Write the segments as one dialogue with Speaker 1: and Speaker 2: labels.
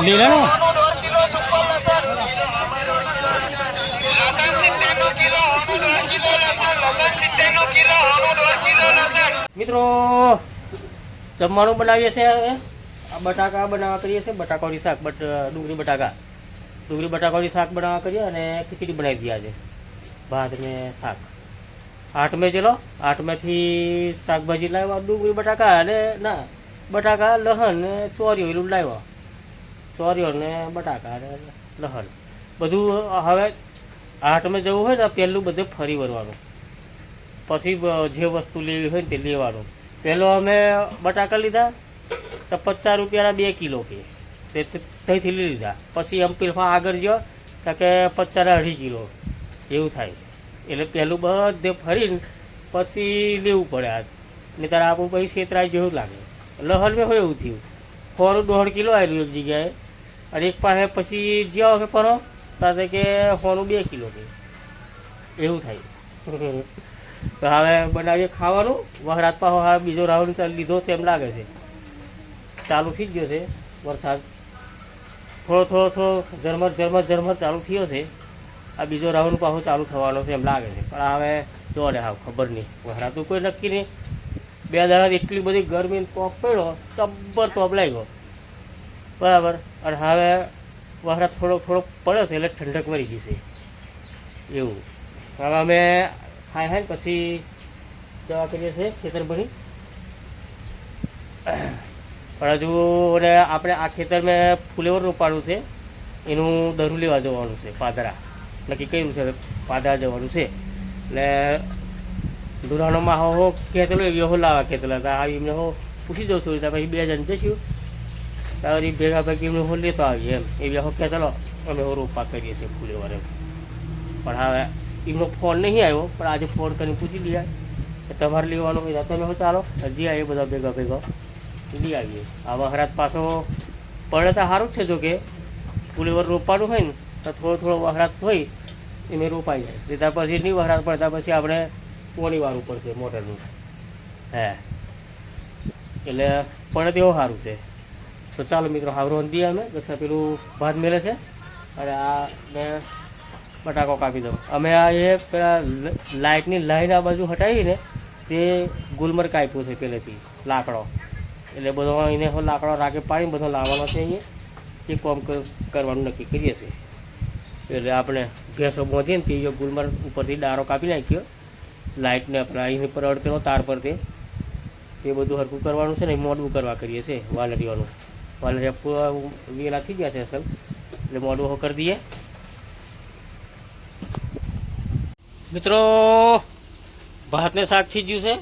Speaker 1: લીલા મિત્રો, જમવાનું બનાવીએ છીએ હવે. બટાકા બનાવવા કરીએ છીએ. બટાકાની શાક, બટ ડુંગળી બટાકા. ડુંગળી બટાકાની શાક બનાવવા કરીએ અને ખીચડી બનાવી દઈએ આજે. ભાત ને શાક. આઠ મે ચલો, આઠ મેથી શાકભાજી લાવ્યા, ડુંગળી બટાકા અને, ના, બટાકા, લહણ ને ચોરીઓ એટલું લાવ્યા. ચોરીઓ ને બટાકા ને લહણ. બધું હવે હાટમાં જવું હોય ને, પહેલું બધું ફરી વળવાનું. પછી જે વસ્તુ લેવી હોય ને તે લેવાનું. પહેલો અમે બટાકા લીધા, તો પચાસ રૂપિયાના બે કિલો કે. તે ત્યાંથી લઈ લીધા. પછી એમ પીલમાં આગળ ગયો, તો કે પચાસના અઢી કિલો. એવું થાય. એટલે પહેલું બધે ફરીને પછી લેવું પડે આ. નહીં આપણું પછી છેતરાય જેવું લાગે. લહણ મેં હોય એવું થયું. ખોરું દોઢ કિલો આવેલું એક જગ્યાએ. અને એક પાસે પછી જ્યાં અમે પરો સાથે કે ફોનું બે કિલો છે. એવું થાય. તો હવે બનાવીએ ખાવાનું. વહરાત પાછો હવે બીજો રાઉન્ડ લીધો છે એમ લાગે છે. ચાલુ થઈ ગયો છે વરસાદ. થોડો થોડો થોડો ઝરમર ઝરમર ઝરમર ચાલુ થયો છે. આ બીજો રાઉન્ડ પાછો ચાલુ થવાનો છે એમ લાગે છે. પણ હવે જો ને હા ખબર નહીં. વહરાતું કોઈ નક્કી નહીં. બે દાડા એટલી બધી ગરમી તોપ પડ્યો તબ્બર તોપ લાગ્યો. બરાબર. અને હવે વહરા થોડો થોડોક પડે છે એટલે ઠંડક વળી જશે એવું. હવે અમે ખાઈ, ખાઈને પછી દવા કરીએ છીએ ખેતર ભરી પણ હજુ અને આપણે આ ખેતર મેં ફુલેવર રોપાડું છે. એનું દરું લેવા જવાનું છે, પાદરા. નક્કી કર્યું છે, પાદરા જવાનું છે. એટલે દુરાણોમાં હો હો કહેતેલો એવી હો, લાવા કહેતેલા હતા આવી એમને હો, પૂછી જઉં છું પછી બે જણ જઈશું. તારી ભેગા ભેગી એમને હો લેતો આવીએ એમ. એવી હો ચાલો, અમે હો રોપા કરીએ છીએ ફૂલે એમ પણ હવે એમનો ફોન નહીં આવ્યો, પણ આજે ફોન કરીને પૂછી લઈએ. કે તમારે લેવાનું હોય તો તમે ચાલો. હજી આવીએ બધા ભેગા ભેગા. લઈ આવીએ. આ વહરાત પાછો પડે તો સારું છે જો કે. ફૂલેવર રોપવાનું હોય ને, તો થોડો થોડો વહરાત હોય, એને રોપાઈ જાય. લીધા પછી નહીં વહરાત પડતા પછી આપણે પોણી વાળવું પડશે મોટરનું. હે. એટલે પણ તેવું સારું છે. તો ચાલો મિત્રો, હાવરો દઈએ અમે પછી પેલું ભાત મેલે છે. અને આ મેં બટાકો કાપી દઉં. અમે આ એ પેલા લાઇટની લાઈન આ બાજુ હટાવીને તે ગુલમર કાપ્યું છે પહેલેથી લાકડો. એટલે બધો એને લાકડો રાગે પાડીને બધો લાવવાનો છે અહીંયા. એ કોમ કરવાનું નક્કી કરીએ છીએ. એટલે આપણે ભેંસો બાંધીએ ને તે ગુલમર ઉપરથી ડારો કાપી નાખ્યો. લાઇટને આપણે અહીં પર અડતેલો તાર પર તે બધું હરકું કરવાનું છે ને, મોડું કરવા કરીએ છીએ વાલરીઓનું વાલરિયા પૂરા વેલા થઈ ગયા છે અસલ એટલે મોડું હો કરી દઈએ મિત્રો ભાતને શાક થઈ ગયું છે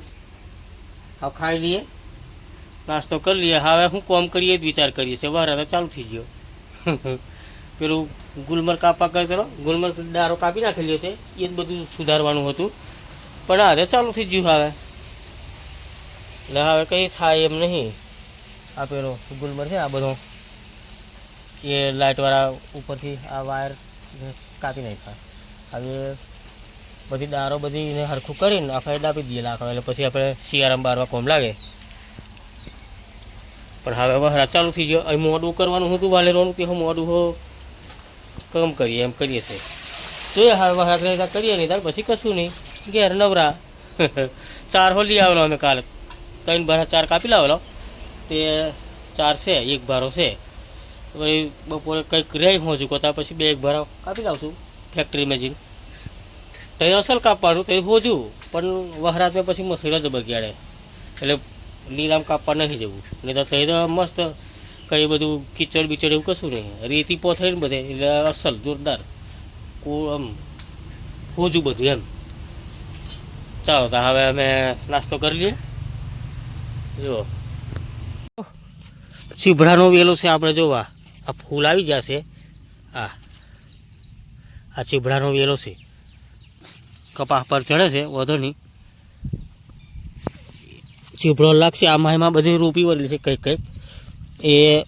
Speaker 1: હવે ખાઈ લઈએ નાસ્તો કરી લઈએ હવે શું કોમ કરીએ જ વિચાર કરીએ છીએ વારા ચાલુ થઈ ગયો પેલું ગુલમર કાપા કરો ગુલમર દારો કાપી નાખેલો છે એ જ બધું સુધારવાનું હતું પણ હવે ચાલુ થઈ ગયું હવે એટલે હવે કંઈ થાય એમ નહીં આ પેલો ગુલમર છે, આ બધો. એ લાઇટવાળા ઉપરથી આ વાયર કાપી નાખ્યા. હવે બધી દારો બધી એને હરખું કરીને આખા દાબી દઈએ લાકડો, એટલે પછી આપણે શિયાળામાં બારવા કોમ લાગે. પણ હવે હવે ચાલુ થઈ ગયો. અહીં મોડું કરવાનું હતું વાલેરવાનું કે મોડું હો, કમ કરીએ, એમ કરીએ છે જોઈએ, હવે વહરા રહેતા કરીએ નહીં, તાર પછી કશું નહીં. ઘેર નવરા. ચાર હો લઈ આવેલો અમે કાલે. ત્રણ ભરા ચાર કાપી લાવેલો. તે ચાર છે, એક ભારો છે. પછી બપોરે કંઈક રહી હોજું કોતા પછી બે એક ભારા કાપી લાવશું ફેક્ટરીમાં જઈને તો અસલ કાપવાનું, તો હોજું પણ વહરાતમાં પછી મસૂર જ બગાડે એટલે લીલામ કાપવા નહીં જવું. નહીં તો તે મસ્ત કંઈ બધું કિચડ બિચડ એવું કશું નહીં. રેતી પોથરી ને બધે, એટલે અસલ, જોરદાર. કો આમ હોજું બધું એમ. ચાલો તો હવે અમે નાસ્તો કરી લઈએ. જુઓ. શીભડાનો વેલો છે આપણે જોવા. આ ફૂલ આવી જશે. આ. આ ચીભડાનો વેલો છે. કપાસ પર ચડે છે, વધો નહીં. ચીભડો લાગશે. આમાં એમાં બધી રૂપી વળેલી છે, કંઈક કંઈક. એ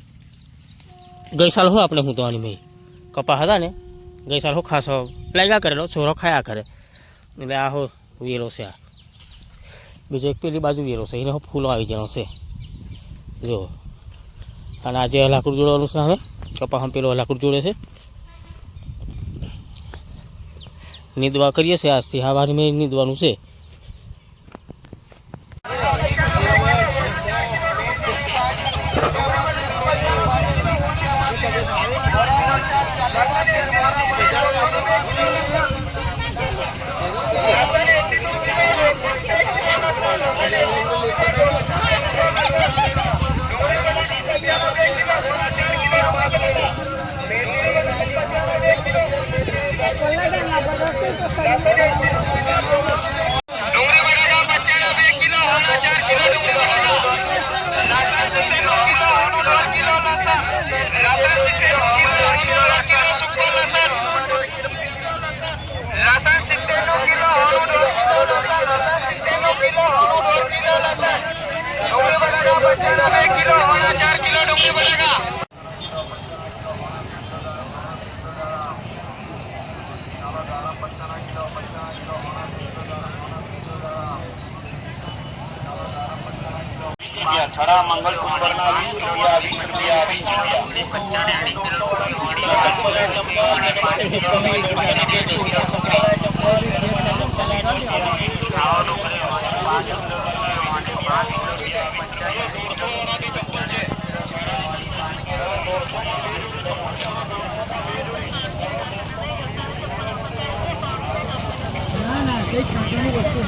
Speaker 1: ગઈ સાલ હો આપણે હું તો આની મેં. કપા હતા ને, ગઈ સાલ હો ખાસો લાગ્યા કરેલો છોરો ખાયા કરે. એટલે આ હો વેલો છે આ. બીજો એક પેલી બાજુ વેલો છે, એને હો ફૂલો આવી જવાનો છે. જો. અને આજે લાકડું જોડવાનું છે હવે હમ પેલો લાકડું જોડે છે. નીંદવા કરીએ છીએ આજથી. હવારી મેં નીંદવાનું છે.
Speaker 2: छड़ा मंगल कुंभ करना वीस रुपया वीस रुपया वीस रुपया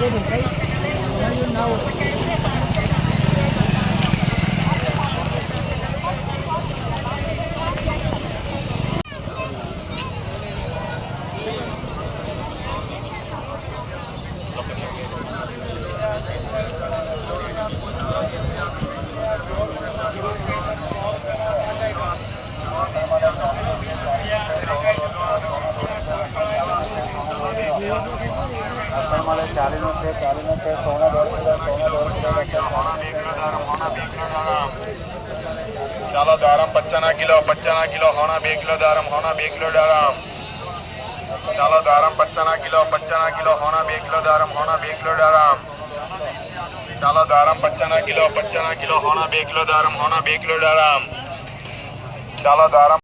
Speaker 2: trên một cái પચાના kilo પચાના kilo હોના બે કિલો દારમ હોના બે કિલો દારમ ચાલો દારમ પચાના કિલો પચાના કિલો હોના બે કિલો દારમ હોના બે કિલો દારમ ચાલો દારમ પચાના કિલો પચાના કિલો હોના બે કિલો દારમ હોના બે કિલો દારમ ચાલો દારમ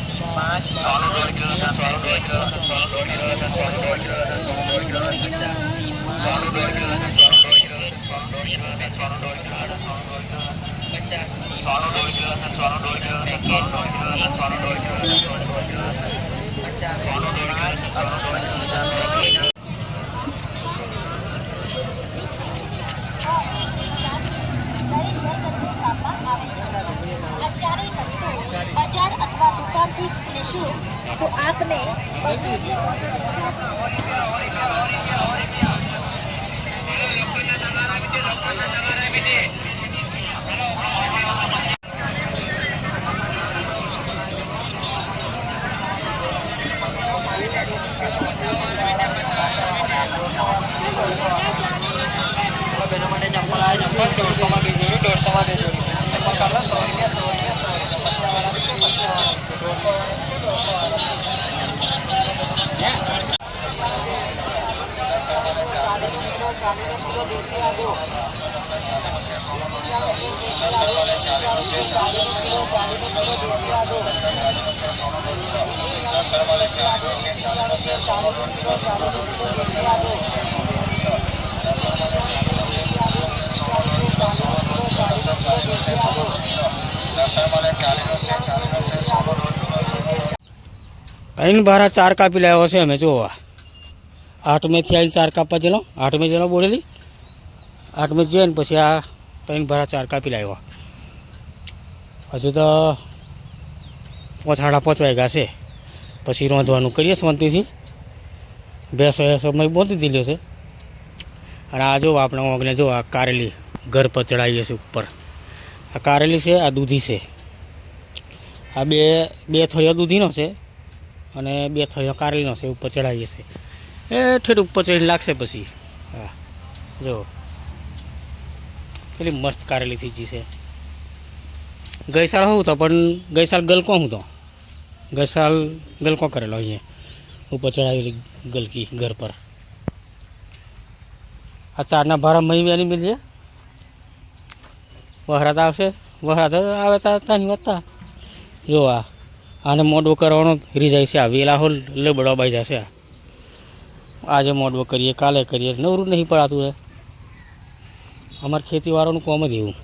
Speaker 3: Sonra doğru દુકાનથી તો આપને
Speaker 1: ત્રણ બારા ચાર કાપી લાવ્યો છે અમે જોવા. આઠમેથી આવીને ચાર કાપવા જેલો આઠમે જેલો બોલેલી આઠમે જઈને પછી આ ત્રણ ભરા ચાર કાપી લાવ્યા હજુ તો પાંચ પાંચ વાગ્યા છે. પછી રોંધવાનું કરીએ શાંતિથી. બેસો એ મેં બોંધી દીધો છે. અને આ જો આપણે ઓગને જો આ કારેલી ઘર પર ચડાવીએ છીએ ઉપર. આ કારેલી છે, આ દૂધી છે. આ બે બે થળીઓ દૂધીનો છે અને બે થળીઓ કારેલીનો છે, ઉપર ચડાવીએ છીએ. એ ઠેઠ ઉપર ચડીને લાગશે પછી. હા. જો. કેટલી મસ્ત કારેલી ગઈ છે. ગઈ સાલ હું તો, પણ ગઈ સાલ ગલકો હું તો. ગઈ સાલ ગલકો કરેલો અહીંયા. ઉપર ચડાવેલી ગલકી ઘર પર. આ ચારના ભારા મહી મિલજે વહરાત આવશે. વહરાત આવે તાની વધતા જો આ. આને મોડું કરવાનો રીજાય છે આ. વેલા હોલ લબડવા બાઈ જશે આ. આજે મોડવો કરીએ કાલે કરીએ. નવરું નહીં પડાતું છે અમારે ખેતીવાળાનું કોમ જ એવું.